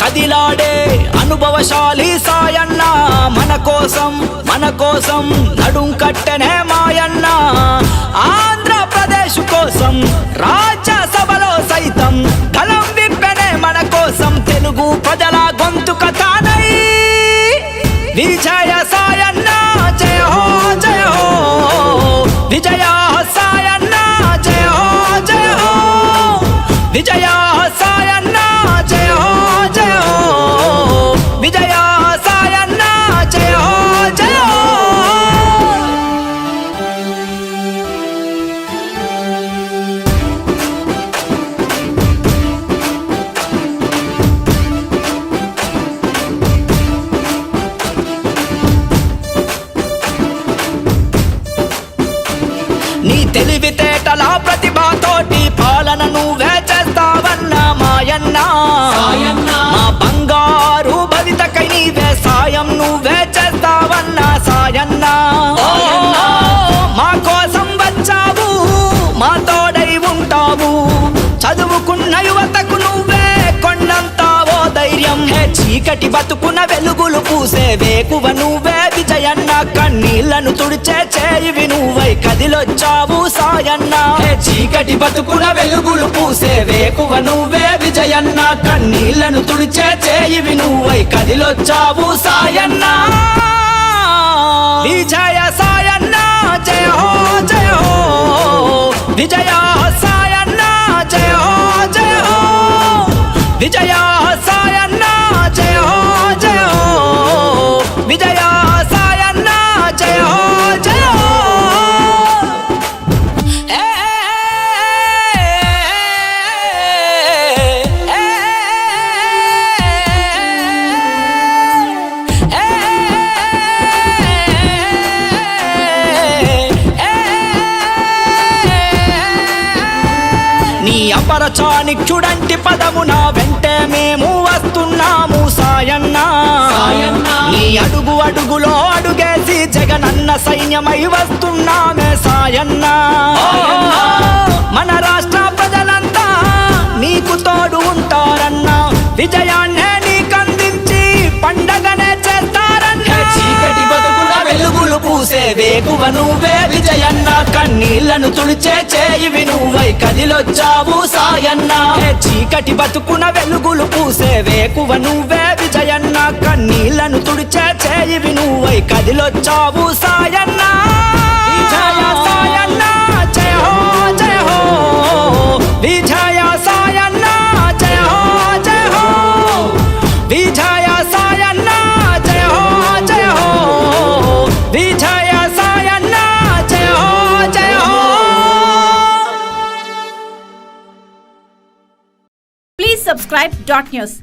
కదిలాడే అనుభవశాలి సాయన్న. మన కోసం మన కోసం నడుం కట్టెనే మాయన్న. ఆంధ్రప్రదేశ్ కోసం రాజ్యసభలో సైతం కలం విప్పెనే మన కోసం తెలుగు ప్రజల గొంతుక తానై విజయ సాయన్న జయ హో తెలివితేటల ప్రతిభతోటి పాలన నువ్వే చేస్తావన్న మాయన్న. మా బంగారు భవితకై నీవే సాయం నువ్వే చేస్తావన్న సాయన్న. మా కోసం వచ్చావు మా తోడై ఉంటావు. చదువుకున్న యువతకు నువ్వే కొండంతావో ధైర్యం. చీకటి బతుకున్న వెలుగులు పూసే వేకువ నువ్వే విజయన్న. కన్నీళ్ళను తుడిచే చేయివి నువ్వై కదిలొచ్చావు సాయన్న. చీకటి బతుకున్న వెలుగులు పూసే వేకువ నువ్వే విజయన్న. కన్నీళ్ళను తుడిచే చేయివి నువ్వై కదిలొచ్చావు సాయన్న. విజయ నీ అపరచానిక్షుడంటి పదమున వెంటే మేము వస్తున్నాము సాయన్న. సాయన్న. నీ అడుగు అడుగులో అడుగేసి జగనన్న సైన్యమై వస్తున్నామే సాయన్న. వేకువ నువ్వే విజయన్న కన్నీళ్ళను తుడిచే చేయివి నువ్వై కదిలొచ్చావు సాయన్న. చీకటి బతుకున వెలుగులు పూసే వేకువ నువ్వే విజయన్న కన్నీళ్ళను తుడిచే చేయివి నువ్వై కదిలొచ్చావు సాయన్న విజయ సాయన్న. Subscribe dot news.